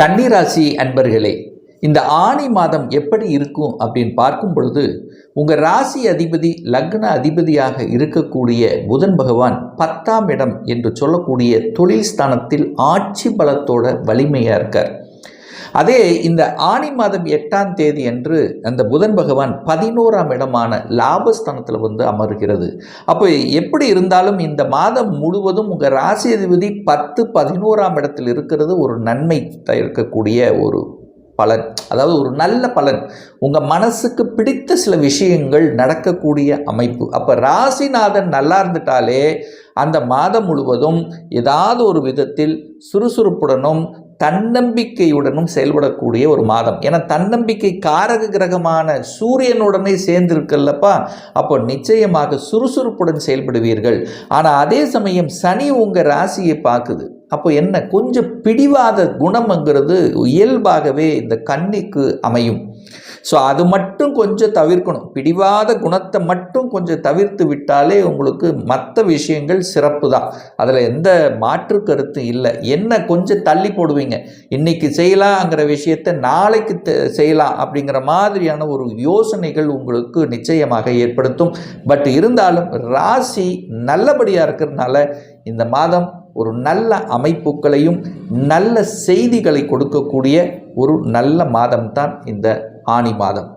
கன்னிராசி அன்பர்களே இந்த ஆணி மாதம் எப்படி இருக்கும் அப்படின்னு பார்க்கும் பொழுது உங்கள் ராசி அதிபதி லக்ன அதிபதியாக இருக்கக்கூடிய புதன் பகவான் பத்தாம் இடம் என்று சொல்லக்கூடிய தொழில் ஸ்தானத்தில் ஆட்சி பலத்தோட வலிமையாக இருக்கார். அதே இந்த ஆணி மாதம் எட்டாம் தேதி என்று அந்த புதன் பகவான் பதினோராம் இடமான லாபஸ்தானத்தில் வந்து அமர்கிறது. அப்போ எப்படி இருந்தாலும் இந்த மாதம் முழுவதும் உங்கள் ராசி அதிபதி பத்து பதினோராம் இடத்தில் இருக்கிறது ஒரு நன்மை இருக்கக்கூடிய ஒரு பலன். அதாவது ஒரு நல்ல பலன். உங்கள் மனசுக்கு பிடித்த சில விஷயங்கள் நடக்கக்கூடிய அமைப்பு. அப்போ ராசிநாதன் நல்லா இருந்துட்டாலே அந்த மாதம் முழுவதும் ஏதாவது ஒரு விதத்தில் சுறுசுறுப்புடனும் தன்னம்பிக்கையுடனும் செயல்படக்கூடிய ஒரு மாதம். ஏன்னா தன்னம்பிக்கை காரக கிரகமான சூரியனுடனே சேர்ந்திருக்கல்லப்பா அப்போ நிச்சயமாக சுறுசுறுப்புடன் செயல்படுவீர்கள். ஆனால் அதே சமயம் சனி உங்கள் ராசியை பார்க்குது. அப்போ என்ன கொஞ்சம் பிடிவாத குணம்ங்கிறது இயல்பாகவே இந்த கன்னிக்கு அமையும். ஸோ அது மட்டும் கொஞ்சம் தவிர்க்கணும். பிடிவாத குணத்தை மட்டும் கொஞ்சம் தவிர்த்து விட்டாலே உங்களுக்கு மற்ற விஷயங்கள் சிறப்பு தான். அதில் எந்த மாற்று கருத்தும் இல்லை. என்ன கொஞ்சம் தள்ளி போடுவீங்க? இன்னைக்கு செய்யலாங்கிற விஷயத்தை நாளைக்கு செய்யலாம் அப்படிங்கிற மாதிரியான ஒரு யோசனைகள் உங்களுக்கு நிச்சயமாக ஏற்படுத்தும். பட் இருந்தாலும் ராசி நல்லபடியாக இருக்கிறதுனால இந்த மாதம் ஒரு நல்ல அமைப்புகளையும் நல்ல செய்திகளை கொடுக்கக்கூடிய ஒரு நல்ல மாதம்தான் இந்த ஆணி மாதம்.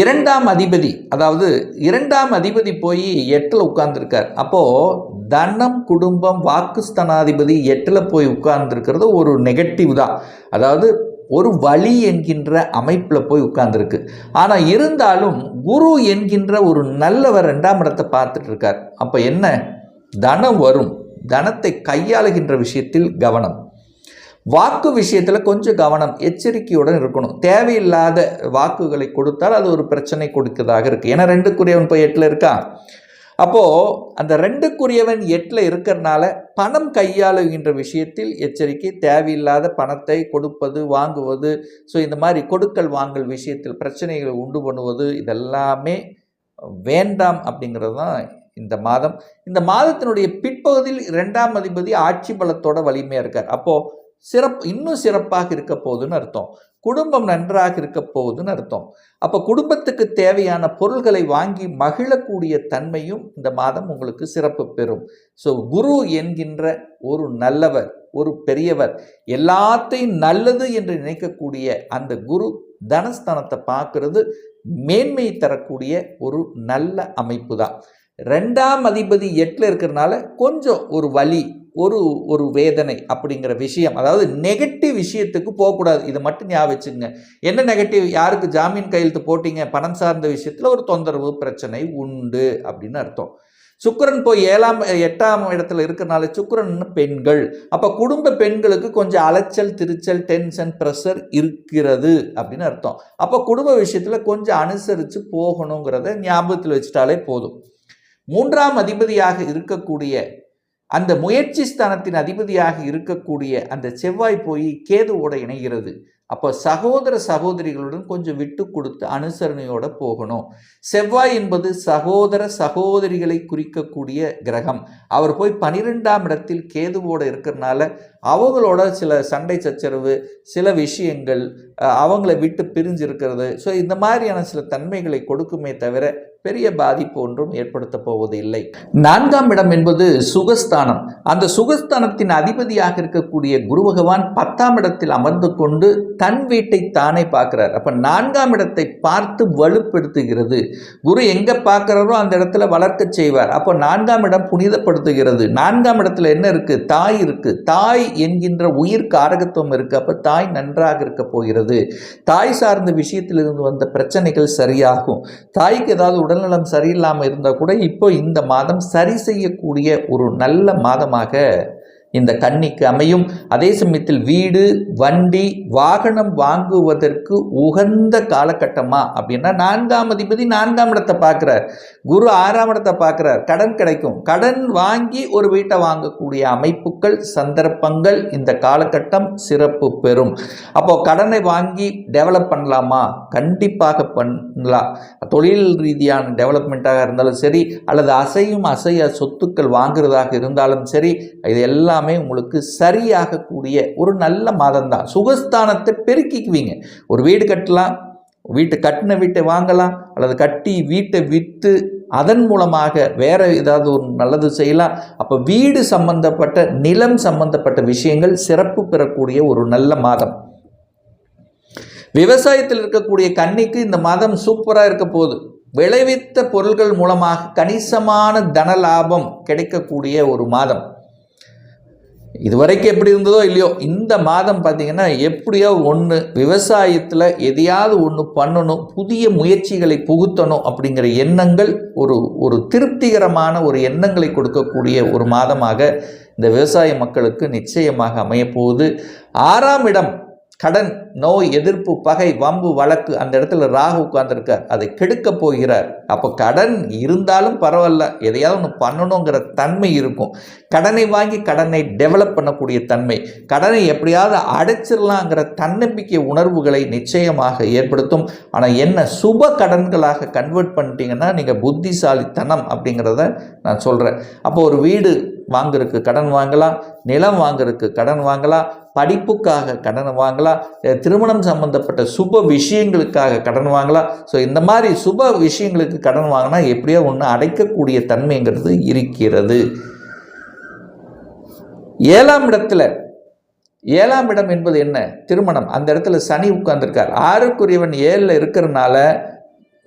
இரண்டாம் அதிபதி அதாவது இரண்டாம் அதிபதி போய் எட்டில் உட்கார்ந்துருக்கார். அப்போது தனம் குடும்பம் வாக்குஸ்தனாதிபதி எட்டில் போய் உட்கார்ந்துருக்கிறது ஒரு நெகட்டிவ் தான். அதாவது ஒரு வழி என்கின்ற அமைப்பில் போய் உட்கார்ந்துருக்கு. ஆனால் இருந்தாலும் குரு என்கின்ற ஒரு நல்லவர் ரெண்டாம் இடத்தை பார்த்துட்டு இருக்கார் அப்போ என்ன? தனம் வரும். தனத்தை கையாளுகின்ற விஷயத்தில் கவனம். வாக்கு விஷயத்தில் கொஞ்சம் கவனம் எச்சரிக்கையுடன் இருக்கணும். தேவையில்லாத வாக்குகளை கொடுத்தால் அது ஒரு பிரச்சனை கொடுக்கதாக இருக்குது ஏன்னா ரெண்டுக்குரியவன் போய் எட்டில் இருக்கா? அப்போது அந்த ரெண்டுக்குரியவன் எட்டில் இருக்கிறனால பணம் கையாளுகின்ற விஷயத்தில் எச்சரிக்கை தேவையில்லாத பணத்தை கொடுப்பது வாங்குவது ஸோ இந்த மாதிரி கொடுக்கல் வாங்கல் விஷயத்தில் பிரச்சனைகளை உண்டு பண்ணுவது இதெல்லாமே வேண்டாம் அப்படிங்கிறது தான் இந்த மாதம். இந்த மாதத்தினுடைய பிற்பகுதியில் இரண்டாம் அதிபதி ஆட்சி பலத்தோட வலிமையாக இருக்கார். அப்போது சிறப்பு இன்னும் சிறப்பாக இருக்க போகுதுன்னு அர்த்தம். குடும்பம் நன்றாக இருக்க போகுதுன்னு அர்த்தம். அப்போ குடும்பத்துக்கு தேவையான பொருள்களை வாங்கி மகிழக்கூடிய தன்மையும் இந்த மாதம் உங்களுக்கு சிறப்பு பெறும். ஸோ குரு என்கின்ற ஒரு நல்லவர் ஒரு பெரியவர் எல்லாத்தையும் நல்லது என்று நினைக்கக்கூடிய அந்த குரு தனஸ்தானத்தை பார்க்கறது மேன்மை தரக்கூடிய ஒரு நல்ல அமைப்பு தான். ரெண்டாம் அதிபதி எட்டில் இருக்கிறனால கொஞ்சம் ஒரு வழி ஒரு ஒரு வேதனை அப்படிங்கிற விஷயம். அதாவது நெகட்டிவ் விஷயத்துக்கு போகக்கூடாது. இதை மட்டும் ஞாபகம் வச்சுங்க என்ன நெகட்டிவ் யாருக்கு ஜாமீன் கையெழுத்து போட்டீங்க? பணம் சார்ந்த விஷயத்தில் ஒரு தொந்தரவு பிரச்சனை உண்டு அப்படின்னு அர்த்தம். சுக்கரன் போய் ஏழாம் எட்டாம் இடத்துல இருக்கிறனால சுக்கரன் பெண்கள். அப்போ குடும்ப பெண்களுக்கு கொஞ்சம் அலைச்சல் திருச்சல் டென்ஷன் ப்ரெஷர் இருக்கிறது அப்படின்னு அர்த்தம். அப்போ குடும்ப விஷயத்தில் கொஞ்சம் அனுசரித்து போகணுங்கிறத ஞாபகத்தில் வச்சுட்டாலே போதும். மூன்றாம் அதிபதியாக இருக்கக்கூடிய அந்த முயற்சி ஸ்தானத்தின் அதிபதியாக இருக்கக்கூடிய அந்த செவ்வாய் போய் கேதுவோட இணைகிறது. அப்போ சகோதர சகோதரிகளுடன் கொஞ்சம் விட்டு கொடுத்து அனுசரணையோட போகணும். செவ்வாய் என்பது சகோதர சகோதரிகளை குறிக்கக்கூடிய கிரகம். அவர் போய் பனிரெண்டாம் இடத்தில் கேதுவோட இருக்கிறனால அவங்களோட சில சண்டை சச்சரவு சில விஷயங்கள் அவங்கள விட்டு பிரிஞ்சு இருக்கிறது ஸோ இந்த மாதிரியான சில தன்மைகளை கொடுக்குமே தவிர பெரிய பாதிப்பு ஒன்றும் ஏற்படுத்த போவது இல்லை நான்காம் இடம் என்பது சுகஸ்தானம். அந்த சுகஸ்தானத்தின் அதிபதியாக இருக்கக்கூடிய குரு பகவான் பத்தாம் இடத்தில் அமர்ந்து கொண்டு தன் வீட்டை தானே பார்க்கிறார். அப்போ நான்காம் இடத்தை பார்த்து வலுப்படுத்துகிறது. குரு எங்கே பார்க்குறாரோ அந்த இடத்துல வளர்க்க செய்வார். அப்போ நான்காம் இடம் புனிதப்படுத்துகிறது. நான்காம் இடத்துல என்ன இருக்குது தாய் இருக்குது தாய் என்கின்ற உயிர் காரகத்துவம் இருக்குது அப்போ தாய் நன்றாக இருக்க போகிறது. தாய் சார்ந்த விஷயத்தில் இருந்து வந்த பிரச்சனைகள் சரியாகும். தாய்க்கு ஏதாவது உடல்நலம் சரியில்லாமல் இருந்தால் கூட இப்போ இந்த மாதம் சரி செய்யக்கூடிய ஒரு நல்ல காரணமாக இந்த கன்னிக்கு அமையும். அதே சமயத்தில் வீடு வண்டி வாகனம் வாங்குவதற்கு உகந்த காலகட்டமா? அப்படின்னா நான்காம் அதிபதி நான்காம் இடத்தை பார்க்குறார். குரு ஆறாம் இடத்தை பார்க்குறார். கடன் கிடைக்கும். கடன் வாங்கி ஒரு வீட்டை வாங்கக்கூடிய அமைப்புகள் சந்தர்ப்பங்கள் இந்த காலகட்டம் சிறப்பு பெறும். அப்போ கடனை வாங்கி டெவலப் பண்ணலாமா? கண்டிப்பாக பண்ணலாம். தொழில் ரீதியான டெவலப்மெண்ட்டாக இருந்தாலும் சரி அல்லது அசையும் அசைய சொத்துக்கள் வாங்குறதாக இருந்தாலும் சரி இது எல்லாம் எல்லாமே உங்களுக்கு சரியாகக்கூடிய ஒரு நல்ல மாதம்தான். சுகஸ்தானத்தை பெருக்கிக்குவீங்க. ஒரு வீடு கட்டலாம் வீட்டை கட்டின வீட்டை வாங்கலாம் அல்லது கட்டி வீட்டை விற்று அதன் மூலமாக வேற ஏதாவது ஒரு நல்லது செய்யலாம். அப்போ வீடு சம்பந்தப்பட்ட நிலம் சம்பந்தப்பட்ட விஷயங்கள் சிறப்பு பெறக்கூடிய ஒரு நல்ல மாதம். விவசாயத்தில் இருக்கக்கூடிய கன்னிக்கு இந்த மாதம் சூப்பராக இருக்க போகுது. விளைவித்த பொருள்கள் மூலமாக கணிசமான தன லாபம் கிடைக்கக்கூடிய ஒரு மாதம். இதுவரைக்கும் எப்படி இருந்ததோ இல்லையோ இந்த மாதம் பார்த்தீங்கன்னா எப்படியோ ஒன்று விவசாயத்தில் எதையாவது ஒன்று பண்ணணும் புதிய முயற்சிகளை புகுத்தணும் அப்படிங்கிற எண்ணங்கள் ஒரு ஒரு திருப்திகரமான ஒரு எண்ணங்களை கொடுக்கக்கூடிய ஒரு மாதமாக இந்த விவசாய மக்களுக்கு நிச்சயமாக அமையப்போகுது. ஆறாம் இடம் கடன் நோய் எதிர்ப்பு பகை வம்பு வழக்கு அந்த இடத்துல ராகு உட்கார்ந்துருக்கார். அதை கெடுக்க போகிறார். அப்போ கடன் இருந்தாலும் பரவாயில்ல. எதையாவது ஒன்று பண்ணணுங்கிற தன்மை இருக்கும். கடனை வாங்கி கடனை டெவலப் பண்ணக்கூடிய தன்மை. கடனை எப்படியாவது அடைச்சிடலாங்கிற தன்னம்பிக்கை உணர்வுகளை நிச்சயமாக ஏற்படுத்தும். ஆனால் என்ன சுப கடன்களாக கன்வெர்ட் பண்ணிட்டீங்கன்னா நீங்கள் புத்திசாலித்தனம் அப்படிங்கிறத நான் சொல்கிறேன் அப்போ ஒரு வீடு வாங்குறதுக்கு கடன் வாங்கலாம் நிலம் வாங்குறதுக்கு கடன் வாங்கலாம் படிப்புக்காக கடன் வாங்கலாம் திருமணம் சம்பந்தப்பட்ட சுப விஷயங்களுக்காக கடன் வாங்கலாம். ஸோ இந்த மாதிரி சுப விஷயங்களுக்கு கடன் வாங்கினா எப்படியோ ஒன்று அடைக்கக்கூடிய தன்மைங்கிறது இருக்கிறது. ஏழாம் இடத்துல ஏழாம் இடம் என்பது என்ன? திருமணம். அந்த இடத்துல சனி உட்கார்ந்துருக்கார். ஆறுக்குரியவன் ஏழில் இருக்கிறனால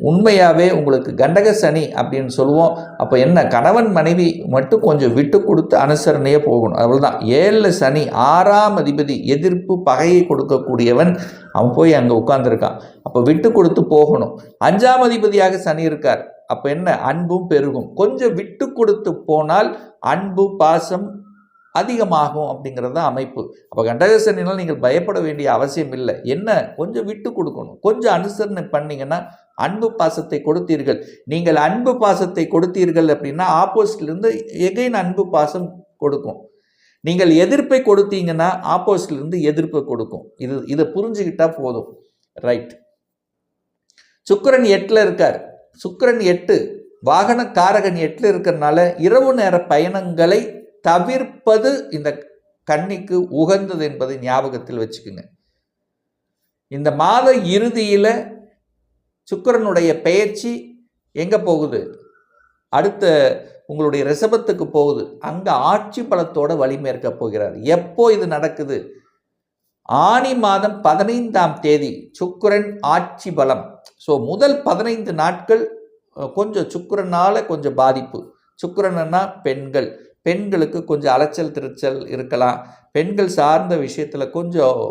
உண்மையாகவே உங்களுக்கு கண்டக சனி அப்படின்னு சொல்லுவோம். அப்போ என்ன கணவன் மனைவி மட்டும் கொஞ்சம் விட்டு கொடுத்து அனுசரணையே போகணும். அவ்வளோதான் ஏழில் சனி ஆறாம் அதிபதி எதிர்ப்பு பகையை கொடுக்கக்கூடியவன் அவன் போய் அங்கே உட்காந்துருக்கான் அப்போ விட்டு கொடுத்து போகணும். அஞ்சாம் அதிபதியாக சனி இருக்கார். அப்போ என்ன அன்பும் பெருகும். கொஞ்சம் விட்டு கொடுத்து போனால் அன்பு பாசம் அதிகமாகும் அப்படிங்கிறது தான் அமைப்பு. அப்போ கண்டகசனினால் நீங்கள் பயப்பட வேண்டிய அவசியம் இல்லை. என்ன? கொஞ்சம் விட்டு கொடுக்கணும். கொஞ்சம் அனுசரணை பண்ணீங்கன்னா அன்பு பாசத்தை கொடுத்தீர்கள். நீங்கள் அன்பு பாசத்தை கொடுத்தீர்கள் அப்படின்னா ஆப்போசிட்லேருந்து எகைன் அன்பு பாசம் கொடுக்கும். நீங்கள் எதிர்ப்பை கொடுத்தீங்கன்னா ஆப்போசிட்லேருந்து எதிர்ப்பை கொடுக்கும். இது இதை புரிஞ்சுக்கிட்டா போதும். ரைட் சுக்கரன் எட்டில் இருக்கார். சுக்கரன் எட்டு வாகன காரகன் எட்டில் இருக்கிறனால இரவு நேர பயணங்களை தவிர்ப்பது இந்த கன்னிக்கு உகந்தது என்பதை ஞாபகத்தில் வச்சுக்குங்க. இந்த மாத இறுதியில் சுக்கரனுடைய பெயர்ச்சி எங்கே போகுது? அடுத்த உங்களுடைய ரிசபத்துக்கு போகுது. அங்கே ஆட்சி பலத்தோட வலிமை போகிறார். எப்போ இது நடக்குது? ஆனி மாதம் பதினைந்தாம் தேதி சுக்கிரன் ஆட்சி பலம். ஸோ முதல் பதினைந்து நாட்கள் கொஞ்சம் சுக்கிரனால கொஞ்சம் பாதிப்பு. சுக்கரன்னா பெண்கள். பெண்களுக்கு கொஞ்சம் அலைச்சல் திருச்சல் இருக்கலாம். பெண்கள் சார்ந்த விஷயத்தில் கொஞ்சம்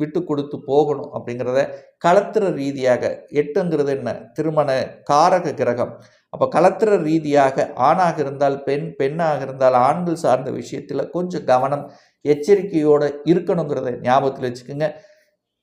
விட்டு கொடுத்து போகணும் அப்படிங்கிறத களத்திர ரீதியாக எட்டுங்கிறது என்ன? திருமண காரக கிரகம். அப்போ களத்திர ரீதியாக ஆணாக இருந்தால் பெண் பெண்ணாக இருந்தால் ஆண்கள் சார்ந்த விஷயத்தில் கொஞ்சம் கவனம் எச்சரிக்கையோடு இருக்கணுங்கிறத ஞாபகத்தில் வச்சுக்கோங்க.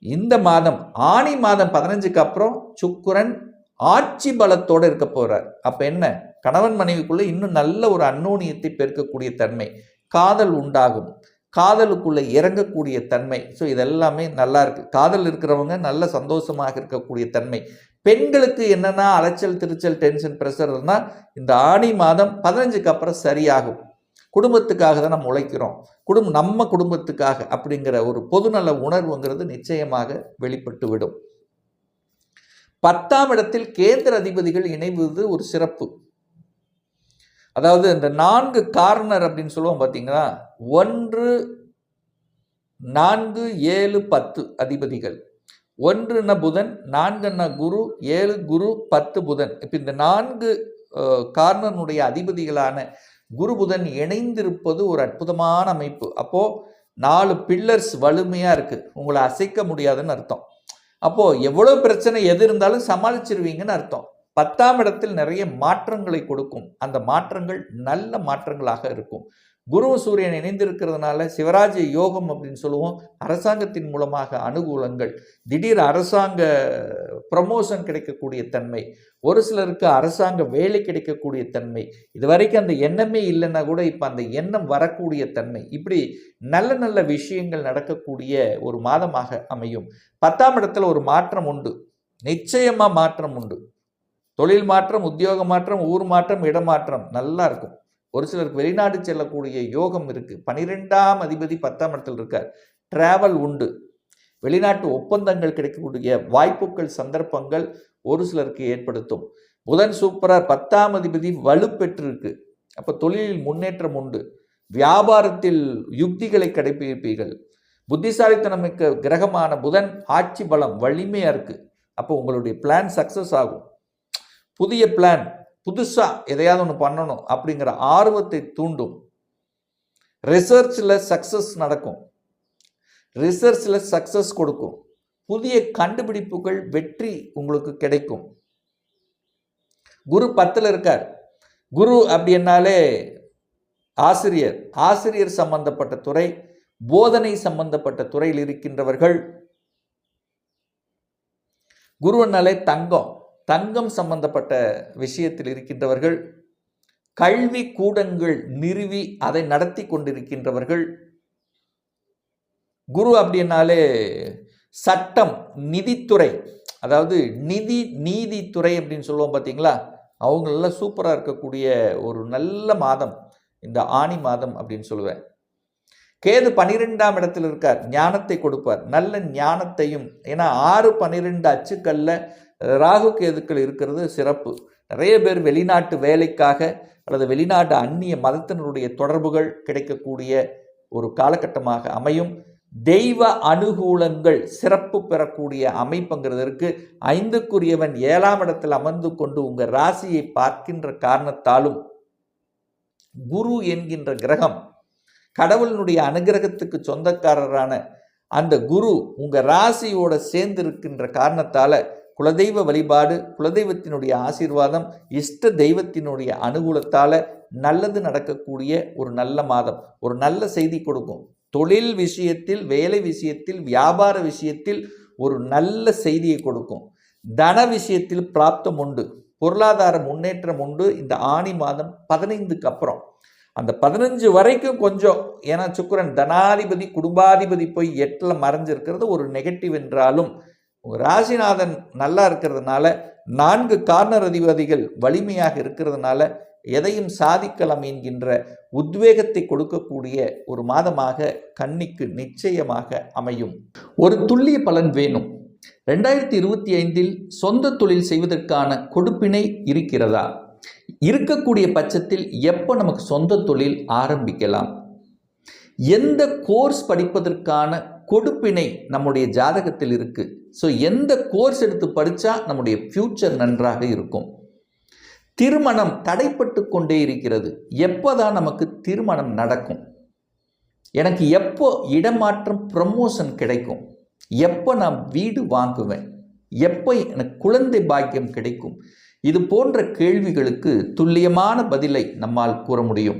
இந்த மாதம் ஆணி மாதம் பதினஞ்சுக்கு அப்புறம் சுக்குரன் ஆட்சி பலத்தோடு இருக்க போகிறார் அப்போ என்ன? கணவன் மனைவிக்குள்ளே இன்னும் நல்ல ஒரு அந்நோனியத்தை பெருக்கக்கூடிய தன்மை. காதல் உண்டாகும். காதலுக்குள்ளே இறங்கக்கூடிய தன்மை. ஸோ இதெல்லாமே நல்லா இருக்குது காதல் இருக்கிறவங்க நல்ல சந்தோஷமாக இருக்கக்கூடிய தன்மை. பெண்களுக்கு என்னென்னா அலைச்சல் திருச்சல் டென்ஷன் ப்ரெஷர்னா இந்த ஆணி மாதம் பதினஞ்சுக்கு அப்புறம் சரியாகும். குடும்பத்துக்காக தான் நம்ம உழைக்கிறோம். குடும்பம் நம்ம குடும்பத்துக்காக அப்படிங்கிற ஒரு பொதுநல உணர்வுங்கிறது நிச்சயமாக வெளிப்பட்டு விடும். பத்தாம் இடத்தில் கேந்திர அதிபதிகள் இணைவது ஒரு சிறப்பு. அதாவது இந்த நான்கு கார்னர் அப்படின்னு சொல்லுவோம் பார்த்தீங்கன்னா ஒன்று நான்கு ஏழு பத்து அதிபதிகள். ஒன்றுன புதன் நான்குன குரு ஏழு குரு பத்து புதன். இப்போ இந்த நான்கு கார்னனுடைய அதிபதிகளான குரு புதன் இணைந்திருப்பது ஒரு அற்புதமான அமைப்பு. அப்போது நாலு பில்லர்ஸ் வலிமையாக இருக்குது உங்களை அசைக்க முடியாதுன்னு அர்த்தம். அப்போது எவ்வளோ பிரச்சனை எது இருந்தாலும் சமாளிச்சிருவீங்கன்னு அர்த்தம். பத்தாம் இடத்தில் நிறைய மாற்றங்களை கொடுக்கும். அந்த மாற்றங்கள் நல்ல மாற்றங்களாக இருக்கும். குரு சூரியன் இணைந்திருக்கிறதுனால சிவராஜ யோகம் அப்படின்னு சொல்லுவோம். அரசாங்கத்தின் மூலமாக அனுகூலங்கள். திடீர் அரசாங்க ப்ரமோஷன் கிடைக்கக்கூடிய தன்மை. ஒரு சிலருக்கு அரசாங்க வேலை கிடைக்கக்கூடிய தன்மை. இது வரைக்கும் அந்த எண்ணமே இல்லைன்னா கூட இப்போ அந்த எண்ணம் வரக்கூடிய தன்மை. இப்படி நல்ல நல்ல விஷயங்கள் நடக்கக்கூடிய ஒரு மாதமாக அமையும். பத்தாம் இடத்துல ஒரு மாற்றம் உண்டு. நிச்சயமாக மாற்றம் உண்டு. தொழில் மாற்றம் உத்தியோக மாற்றம் ஊர் மாற்றம் இடமாற்றம் நல்லா இருக்கும். ஒரு சிலருக்கு வெளிநாடு செல்லக்கூடிய யோகம் இருக்குது பனிரெண்டாம் அதிபதி பத்தாம் இடத்தில் இருக்கார். டிராவல் உண்டு. வெளிநாட்டு ஒப்பந்தங்கள் கிடைக்கக்கூடிய வாய்ப்புகள் சந்தர்ப்பங்கள் ஒரு சிலருக்கு ஏற்படுத்தும். புதன் சூப்பராக பத்தாம் அதிபதி வலுப்பெற்றிருக்கு அப்போ தொழிலில் முன்னேற்றம் உண்டு. வியாபாரத்தில் யுக்திகளை கடைபிடிப்பீர்கள். புத்திசாலித்தனமிக்க கிரகமான புதன் ஆட்சி பலம் வலிமையாக இருக்குது அப்போ உங்களுடைய பிளான் சக்ஸஸ் ஆகும். புதிய பிளான் புதுசாக எதையாவது ஒன்று பண்ணணும் அப்படிங்கிற ஆர்வத்தை தூண்டும். ரிசர்ச்சில் சக்ஸஸ் நடக்கும். ரிசர்ச்சில் சக்ஸஸ் கொடுக்கும். புதிய கண்டுபிடிப்புகள் வெற்றி உங்களுக்கு கிடைக்கும். குரு பத்தில் இருக்கார். குரு அப்படின்னாலே ஆசிரியர். ஆசிரியர் சம்பந்தப்பட்ட துறை போதனை சம்பந்தப்பட்ட துறையில் இருக்கின்றவர்கள். குருவனாலே தங்கம். தங்கம் சம்பந்தப்பட்ட விஷயத்தில் இருக்கின்றவர்கள் கல்வி கூடங்கள் நிறுவி அதை நடத்தி கொண்டிருக்கின்றவர்கள் குரு அப்படின்னாலே சட்டம் நிதித்துறை அதாவது நிதி நீதித்துறை அப்படின்னு சொல்லுவோம் பார்த்தீங்களா? அவங்களெல்லாம் சூப்பராக இருக்கக்கூடிய ஒரு நல்ல மாதம் இந்த ஆணி மாதம் அப்படின்னு சொல்லுவேன். கேது பனிரெண்டாம் இடத்தில் இருக்கார் ஞானத்தை கொடுப்பார் நல்ல ஞானத்தையும் ஏன்னா ஆறு பன்னிரெண்டு அச்சுக்கல்ல ராகு கேதுக்கள் இருக்கிறது சிறப்பு. நிறைய பேர் வெளிநாட்டு வேலைக்காக அல்லது வெளிநாட்டு அந்நிய மதத்தினருடைய தொடர்புகள் கிடைக்கக்கூடிய ஒரு காலகட்டமாக அமையும். தெய்வ அனுகூலங்கள் சிறப்பு பெறக்கூடிய அமைப்புங்கிறதற்கு ஐந்துக்குரியவன் ஏழாம் இடத்தில் அமர்ந்து கொண்டு உங்கள் ராசியை பார்க்கின்ற காரணத்தாலும் குரு என்கின்ற கிரகம் கடவுளினுடைய அனுகிரகத்துக்கு சொந்தக்காரரான அந்த குரு உங்கள் ராசியோட சேர்ந்து இருக்கின்ற காரணத்தால் குலதெய்வ வழிபாடு குலதெய்வத்தினுடைய ஆசீர்வாதம் இஷ்ட தெய்வத்தினுடைய அனுகூலத்தால் நல்லது நடக்கக்கூடிய ஒரு நல்ல மாதம் ஒரு நல்ல செய்தி கொடுக்கும். தொழில் விஷயத்தில் வேலை விஷயத்தில் வியாபார விஷயத்தில் ஒரு நல்ல செய்தியை கொடுக்கும். தன விஷயத்தில் பிராப்தம் உண்டு. பொருளாதார முன்னேற்றம் உண்டு. இந்த ஆணி மாதம் பதினைந்துக்கு அப்புறம். அந்த பதினஞ்சு வரைக்கும் கொஞ்சம் ஏன்னா சுக்கரன் தனாதிபதி குடும்பாதிபதி போய் எட்டில் மறைஞ்சிருக்கிறது ஒரு நெகட்டிவ் என்றாலும் உங்கள் ராசிநாதன் நல்லா இருக்கிறதுனால நான்கு கார்னர் அதிபதிகள் வலிமையாக இருக்கிறதுனால எதையும் சாதிக்கலாம் என்கின்ற உத்வேகத்தை கொடுக்கக்கூடிய ஒரு மாதமாக கன்னிக்கு நிச்சயமாக அமையும். ஒரு துல்லிய பலன் வேணும். ரெண்டாயிரத்தி இருபத்தி ஐந்தில் சொந்த தொழில் செய்வதற்கான கொடுப்பினை இருக்கிறதா? இருக்கக்கூடிய பட்சத்தில் எப்போ நமக்கு சொந்த தொழில் ஆரம்பிக்கலாம்? எந்த கோர்ஸ் படிப்பதற்கான கொடுப்பினை நம்முடைய ஜாதகத்தில் இருக்குது ஸோ எந்த கோர்ஸ் எடுத்து படித்தா நம்முடைய ஃப்யூச்சர் நன்றாக இருக்கும். திருமணம் தடைப்பட்டு கொண்டே இருக்கிறது. எப்போதான் நமக்கு திருமணம் நடக்கும்? எனக்கு எப்போ இடமாற்றம் ப்ரமோஷன் கிடைக்கும்? எப்போ நான் வீடு வாங்குவேன்? எப்போ எனக்கு குழந்தை பாக்கியம் கிடைக்கும்? இது போன்ற கேள்விகளுக்கு துல்லியமான பதிலை நம்மால் கூற முடியும்.